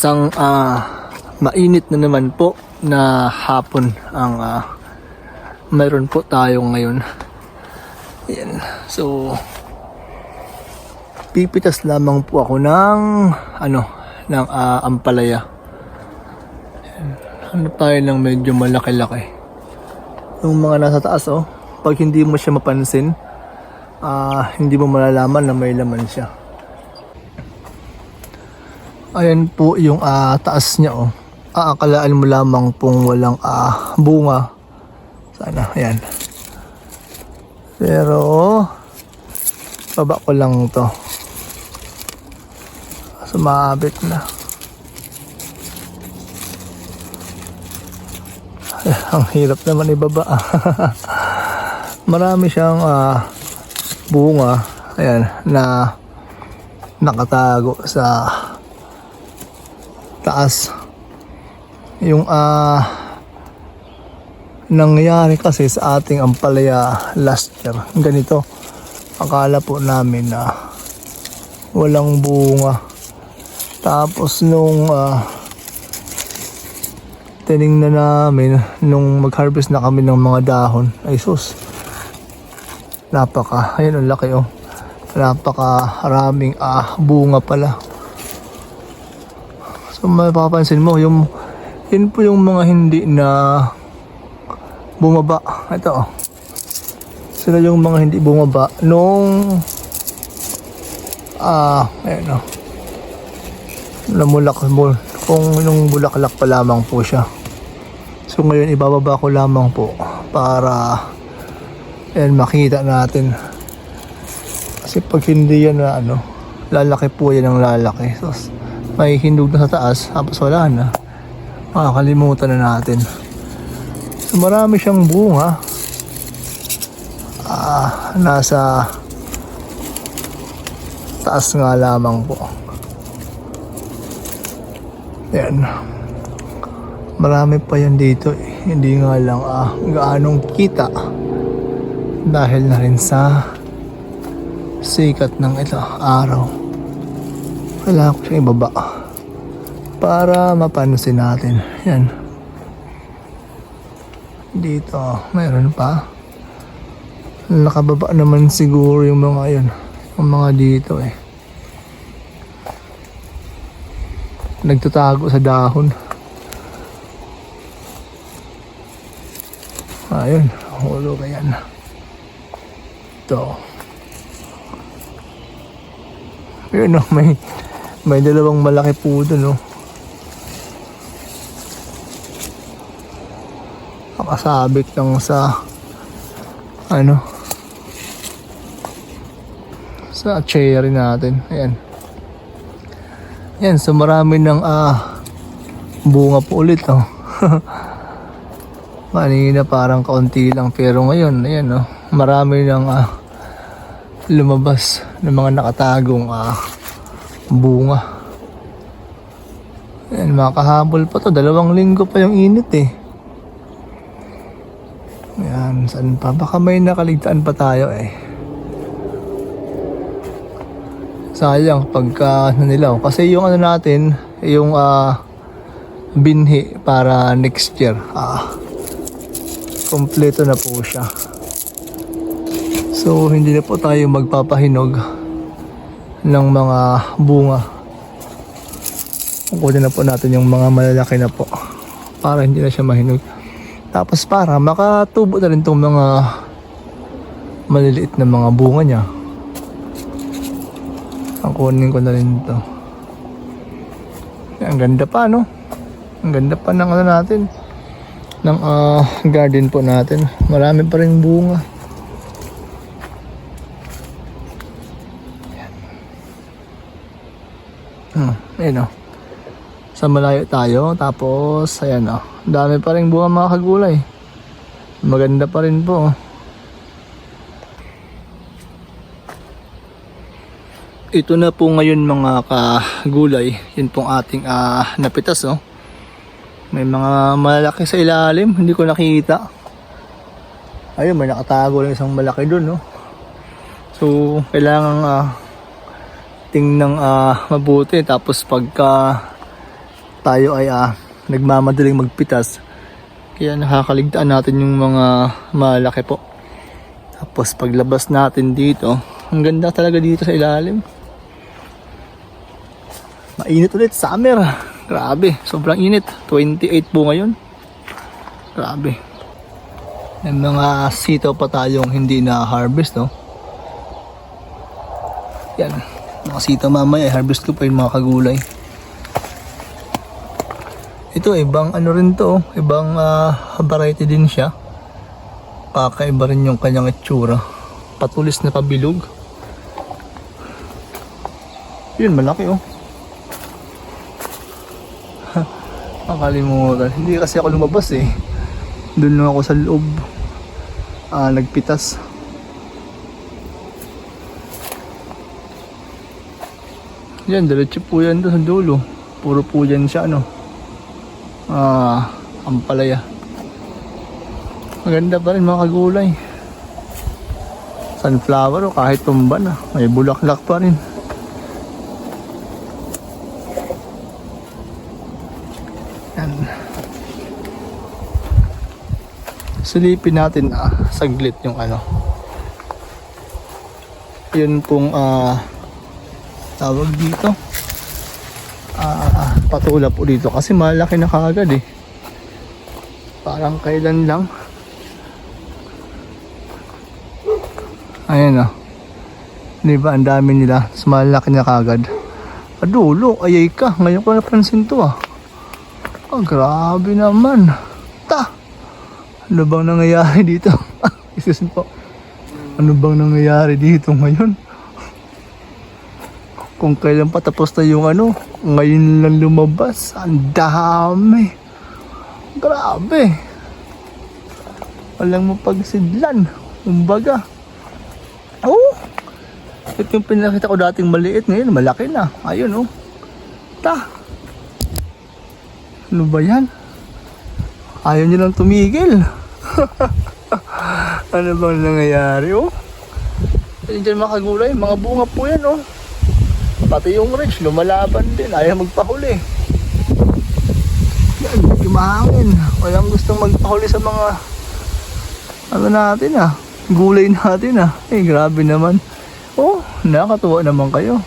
isang ah, mainit na naman po na hapon ang ah, mayroon po tayo ngayon. Ayan. So, pipitas lamang po ako ng ano, ng ah, ampalaya. Ano tayo ng medyo malaki-laki. Yung mga nasa taas oh, pag hindi mo siya mapansin, ah, hindi mo malalaman na may laman siya. Ayan po yung ah, taas niya oh. Aakalaan mo lamang pong walang ah, bunga. Sana, ayan. Pero, baba ko lang to. Sumabit na. Ay, ang hirap naman ibaba. Marami siyang ah, bunga. Ayan, na nakatago sa taas. Yung ah nangyari kasi sa ating ampalaya last year. Ganito. Akala po namin na walang bunga. Tapos nung ah, tiningnan namin nung mag-harvest na kami ng mga dahon ay sus napaka ayun ang laki oh napaka raming ah, bunga pala so mapapansin mo yung yun po yung mga hindi na bumaba. Ito. Sila yung mga hindi bumaba nung ah ayun oh namulak mo kung yung bulaklak pa lamang po siya. So ngayon ibababa ko lamang po para yan makita natin. Kasi pag hindi yan na ano lalaki po yan ang lalaki. So may hindog na sa taas tapos wala na. Makakalimutan na natin. So marami siyang bunga. Ah, nasa taas nga lamang po. Yan marami pa yan dito. Eh. hindi nga lang ah, gaanong kita. Dahil na rin sa sikat ng ito araw kailangan ko siyang ibaba. Para mapansin natin. Yan. Dito mayroon pa. Nakababa naman siguro yung mga yun. Yung mga dito eh. Nagtatago sa dahon. Ayun hulo ka yan. Ito. Yun oh, may may dalawang malaki po dun oh. Nakasabit lang sa ano sa cherry natin. Ayan. Yan so marami ng ah bunga po ulit oh. Kanina parang kaunti lang pero ngayon ayan oh. Marami ng ah lumabas ng mga nakatagong ah bunga ayan makahabol pa to dalawang linggo pa yung init eh Ayan, saan pa? Baka may nakaligtaan pa tayo eh. Sayang pagka nanilaw. Kasi yung ano natin, yung ah, binhi para next year. Ah, kompleto na po siya. So, hindi na po tayo magpapahinog ng mga bunga. Kukunin na po natin yung mga malalaki na po para hindi na siya mahinog. Tapos para makatubo na rin itong mga maliliit na mga bunga niya. Ang kunin ko na rin ito. Ang ganda pa no? Ang ganda pa ng ano natin. Ng ah, garden po natin. Marami pa rin bunga. Ayun o. Sa malayo tayo, tapos ayan o. Dami pa rin bunga mga kagulay. Maganda pa rin po. oh. Ito na po ngayon mga kagulay. Yun pong ating ah, napitas oh. May mga malaki sa ilalim, hindi ko nakita. Ayun, may nakatago lang isang malaki doon, no. So, kailangan ah, tingnan ah, mabuti tapos pagka tayo ay ah, nagmamadaling magpitas. Kaya nakakaligtaan natin yung mga malaki po. Tapos paglabas natin dito, ang ganda talaga dito sa ilalim. Mainit ulit, summer. Grabe, sobrang init. 28 po ngayon. Grabe. May mga sitaw pa tayong hindi na harvest, no? Yan. Mga sitaw mamaya, harvest ko pa yung mga kagulay. Ito, ibang ano rin to, oh. ibang ah, variety din siya. Kakaiba rin yung kanyang itsura. Patulis na pabilog. Yun, malaki oh. Makalimutan. Hindi kasi ako lumabas eh. Doon lang ako sa loob. Ah, nagpitas. Yan, diretso po yan doon sa dulo. Puro po yan siya, ano. Ah, ampalaya. Maganda pa rin mga kagulay. Sunflower o kahit tumba na. May bulaklak pa rin. Yan. Silipin natin ah, saglit yung ano. Yun pong ah, tawag dito. Ah, ah, patulap po dito kasi malaki na kagad eh. Parang kailan lang. Ayan ah. Di ba ang dami nila? Mas malaki na kagad. Adulo, ayay ka. Ngayon ko napansin to ah. Oh, grabe naman. Ta! Ano bang nangyayari dito? Me po. Ano bang nangyayari dito ngayon? Kung kailan pa tapos na yung ano, ngayon lang lumabas. Ang dami. Grabe. Walang mapagsidlan. Kumbaga. Oh! Ito yung pinakita ko dating maliit ngayon, malaki na. Ayun oh. Ta! Ano ba yan? Ayaw niyo lang tumigil. ano bang nangyayari oh? Yan dyan mga kagulay, mga bunga po yan oh. Pati yung rich, lumalaban din. Ayaw magpahuli. Yan, kumahangin. Walang gustong magpahuli sa mga ano natin ah. Gulay natin ah. Eh, grabe naman. Oh, nakakatuwa naman kayo.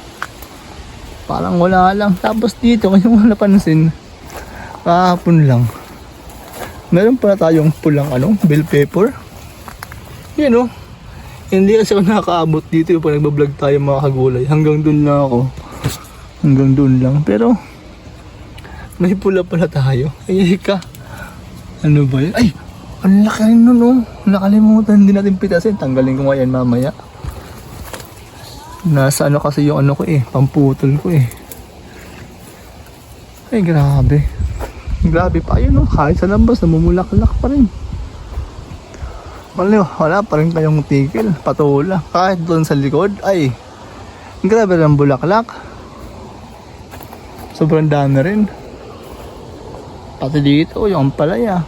Parang wala lang. Tapos dito, kayong napansin, kahapon lang. Meron pala tayong pulang ano, bell pepper. Yan oh. Hindi kasi ako nakakaabot dito yung pag nagbablog tayo mga kagulay. Hanggang dun lang ako. Hanggang dun lang. Pero, may pula pala tayo. Ay, ka. Ano ba yun? Ay! Ang laki rin nun oh. Nakalimutan din natin pitasin. Tanggalin ko nga yan mamaya. Nasa ano kasi yung ano ko eh. Pamputol ko eh. Ay, grabe. Grabe pa yun oh. Kahit sa labas, namumulaklak pa rin. Wala, wala pa rin kayong tigil, patula. Kahit doon sa likod, ay, grabe ng bulaklak. Sobrang dami rin. Pati dito, yung palaya.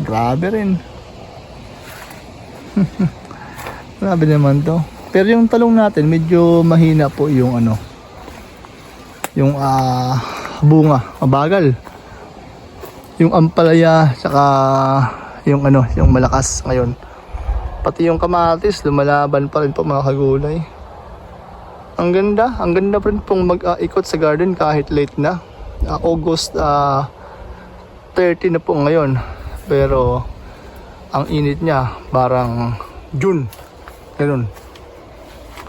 Grabe rin. grabe naman to. Pero yung talong natin, medyo mahina po yung ano, yung ah bunga, mabagal. Yung ampalaya, saka yung ano, yung malakas ngayon. Pati yung kamatis, lumalaban pa rin po mga kagulay. Ang ganda, ang ganda pa rin pong mag-ikot sa garden kahit late na. Ah, August ah, 30 na po ngayon. Pero ang init niya parang June. Ganun.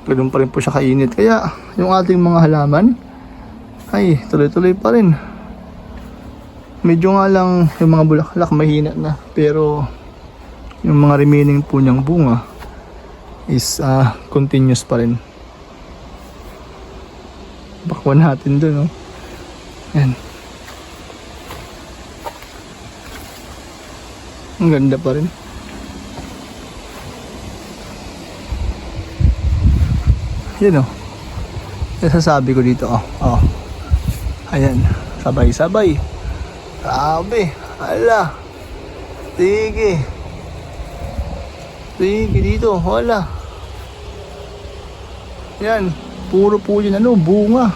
Ganun pa rin po siya kainit. Kaya yung ating mga halaman ay tuloy-tuloy pa rin. Medyo nga lang yung mga bulaklak mahina na. Pero yung mga remaining po niyang bunga is ah, continuous pa rin. Bakwan natin dun, oh. Yan. Ang ganda pa rin. Yan, oh. Nasasabi ko dito, oh. Oh. Ayan. Sabay-sabay. Grabe. Ala. Sige. Sige dito, wala. Yan, puro po yun ano, bunga.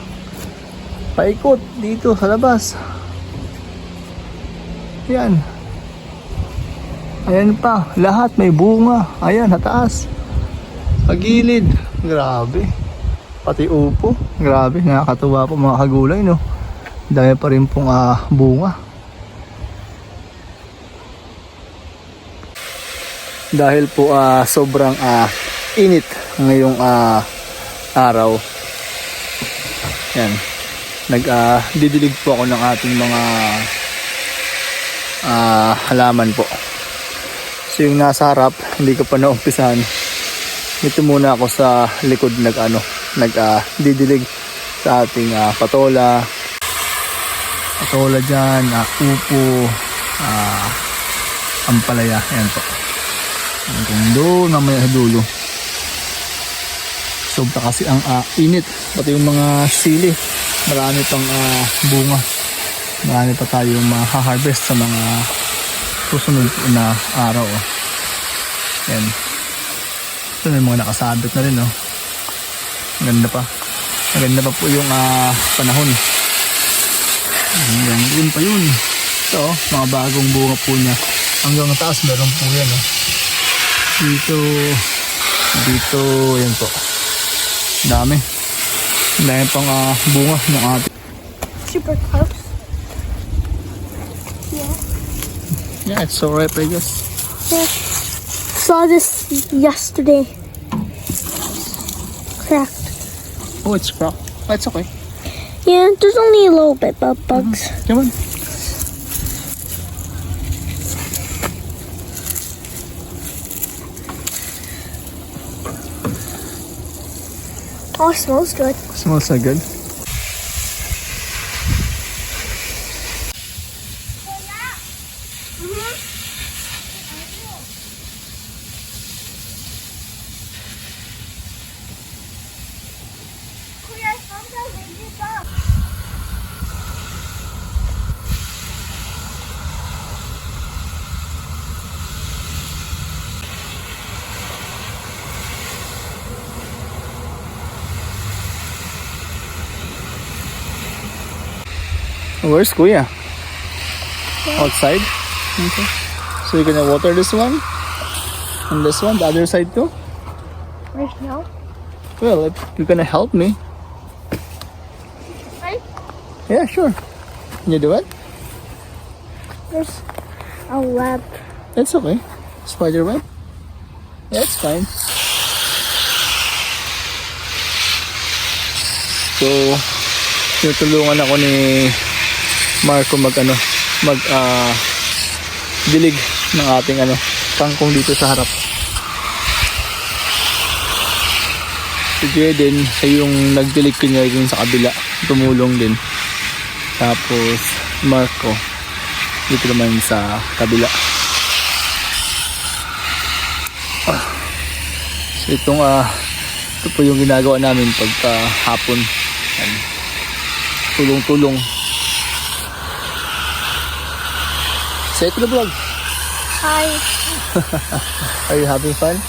Paikot dito sa labas. Yan. Ayan pa, lahat may bunga. Ayan, hataas. Pagilid. Grabe. Pati upo. Grabe, nakakatuwa po mga kagulay, no? Dahil pa rin pong ah, bunga. Dahil po ah, sobrang ah, init ngayong ah, araw. Yan. Nag ah, didilig po ako ng ating mga ah, halaman po. So yung nasa harap, hindi ko pa naumpisahan. Dito muna ako sa likod nag ano, nag ah, didilig sa ating ah, patola. Patola dyan, ah, upo, ah, ampalaya. Ayan po. Hanggang doon mamaya dulo. Sobra kasi ang ah, init. Pati yung mga sili. Marami pang ah, bunga. Marami pa tayong ma-harvest sa mga susunod na araw. Oh. Yan. Ito may mga nakasabit na rin. Oh. Ganda pa. Ang Ganda pa po yung ah, panahon. Hanggang yun pa yun. Ito, oh, mga bagong bunga po niya. Hanggang taas meron po yan. Oh. Dito, dito, yan po. Dami. Dami pang ah, bunga ng ating. super close. Yeah. Yeah, it's so ripe, I guess. Yeah. Saw this yesterday. Cracked. Oh, it's crop. Oh, it's okay. Yeah, there's only a little bit of bugs. Come on. Oh, it smells good. Smells so good. Where's Kuya? Outside? Okay. So you're gonna water this one? And this one, the other side too? Right now? Well, if you're gonna help me. Right? Yeah, sure. Can you do it? There's a web. It's okay. Spider web? Yeah, it's fine. So, tinutulungan ako ni Marco mag ano, mag ah, dilig ng ating ano, kangkong dito sa harap. Si Jaden, siya yung nagdilig kanya dun sa kabila. Tumulong din. Tapos, Marco, dito naman sa kabila. Ah. So itong ah ito po yung ginagawa namin pagka hapon. Tulong-tulong. Say it to the vlog. Hi. Are you having fun?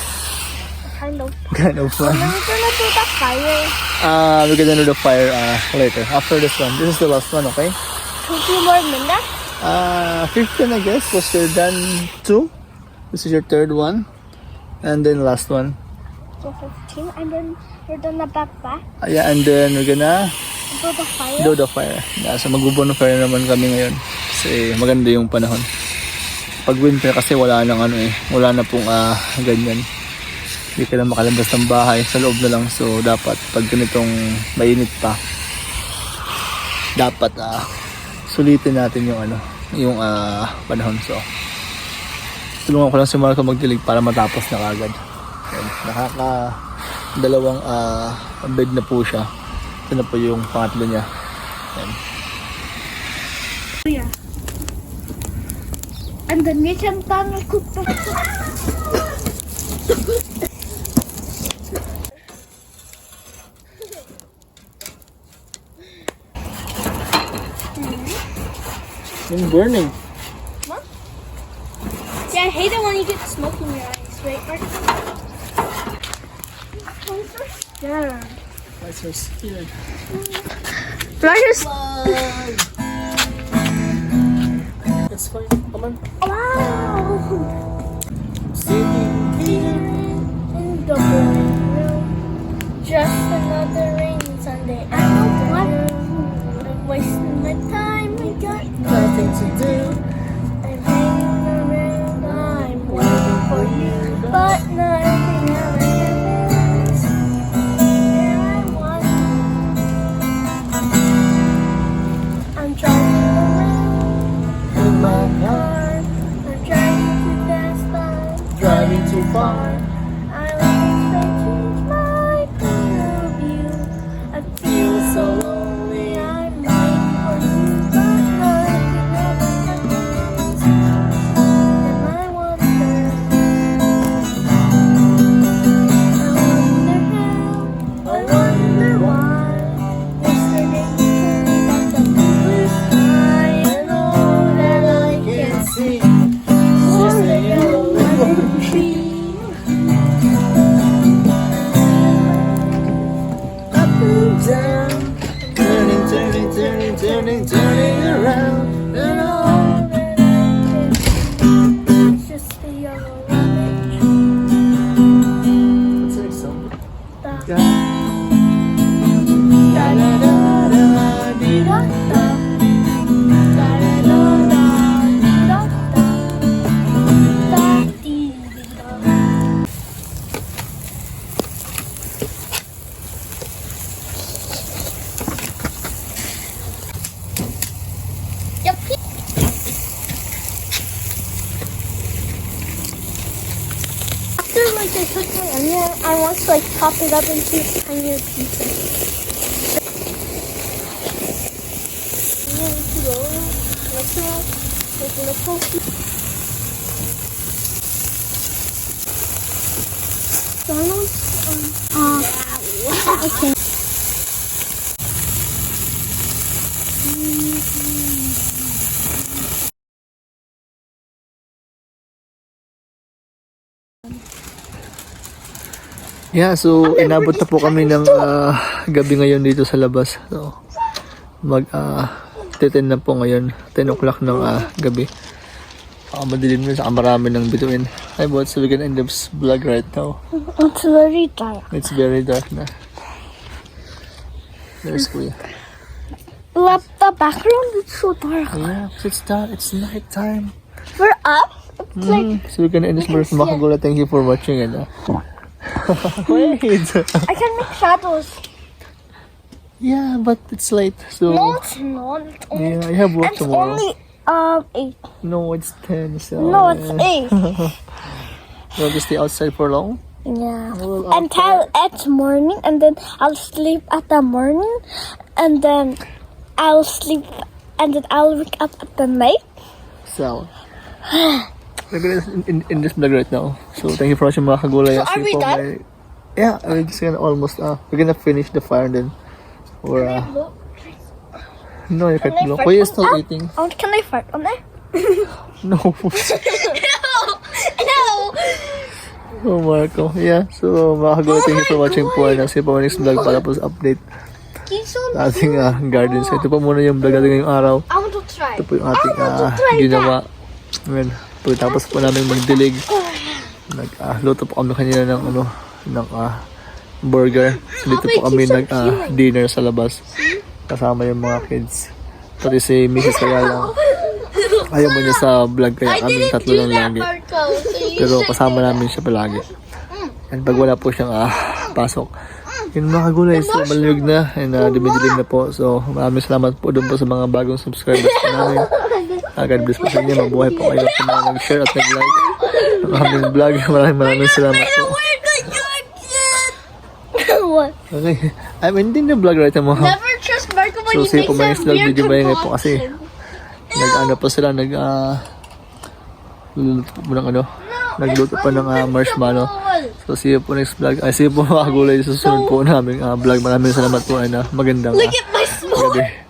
Kind of. Kind of fun. We're gonna do the fire. Uh, we're gonna do the fire uh, later. After this one. This is the last one, okay? Two more minutes. Uh, 15 I guess. Was you're done two? This is your third one. And then last one. So 15. And then we're done the backpack. Uh, yeah, and then we're gonna Do the fire. do the fire. Yeah, so mag-bonfire naman kami ngayon. Kasi maganda yung panahon. Pag winter kasi wala nang ano eh. Wala na pong ah, ganyan. Hindi ka na makalabas ng bahay. Sa loob na lang. So dapat pag ganitong mainit pa, dapat ah, sulitin natin yung ano, yung ah, panahon. So tulungan ko lang si Marco magdilig para matapos na kagad. Yan. Nakaka dalawang ah, bed na po siya. Ito na po yung pangatlo niya. Yan. Yeah. And then you can turn the cook the Yung burning. Yeah, I hate it when you get smoke in your eyes, right? Yeah. So scared? Rogers. It's fine. Come on. Wow! Sitting here. In the room, just another rainy Sunday I want to like chop it up into tinier pieces. Donald's um uh okay. Yeah, so inabot na po kami ng ah, gabi ngayon dito sa labas. So, mag 10 na po ngayon. 10 o'clock ng ah, gabi. Uh, madilim na saka marami ng bituin. Hi, but so we can end this vlog right now. It's very dark. It's very dark na. There's Kuya. But the background is so dark. Yeah, it's dark. It's night time. For us, it's like Mm, so we're gonna end this vlog. Makagula, thank you for watching and uh, Wait. I can make shadows. yeah, but it's late. So No, it's not. It's only, yeah, I have work it's tomorrow. only um eight. No, it's 10. So No, it's yeah. eight. You want to stay outside for long? yeah. Well, Until it's morning, and then I'll sleep at the morning, and then I'll sleep, and then I'll wake up at the night. So, we're in, in, in this vlog right now. So, thank you for watching mga kagulay. So, are we done? may- yeah, we're just gonna almost, uh, we're gonna finish the fire and then, or, uh, no, you can't blow. Kuya is still oh, eating. Oh, can I fart on there? No. no. oh, Marco. Yeah, so, mga kagulay, thank you for watching po. And, uh, see you po next vlog para po sa update ating uh, garden. So, ito po muna yung vlog natin ngayong araw. I want to try. Ito po yung ating I want to try ginawa. Ngayon, pagkatapos po namin magdilig, nag-luto po kami kanina ng ano, ng ah, burger. Dito po kami nag-dinner sa labas. Kasama yung mga kids. Pati si Mrs. kaya lang. Ayaw mo niya sa vlog kaya kami tatlo lang lagi. Pero kasama namin siya palagi. And pag wala po siyang ah, pasok, yun mga kagulay, so malamig na and uh, dumidilim na po. So maraming salamat po doon po sa mga bagong subscribers namin. Uh, God bless po sa inyo. Mabuhay po kayo sa mga nag-share at nag-like ng aming vlog. Maraming maraming salamat po. Okay. I mean, hindi na vlog right mga. Never trust Marco when So, he makes a vlog weird video ba yun po kasi nag-ano pa sila, nag, ah, luluto po ng ano, nagluto pa ng ah, marshmallow. So, see you po next vlog. Ay, see you po mga gulay sa susunod po namin ah, vlog. Maraming salamat po and ah, magandang Look ah, at my small gabi.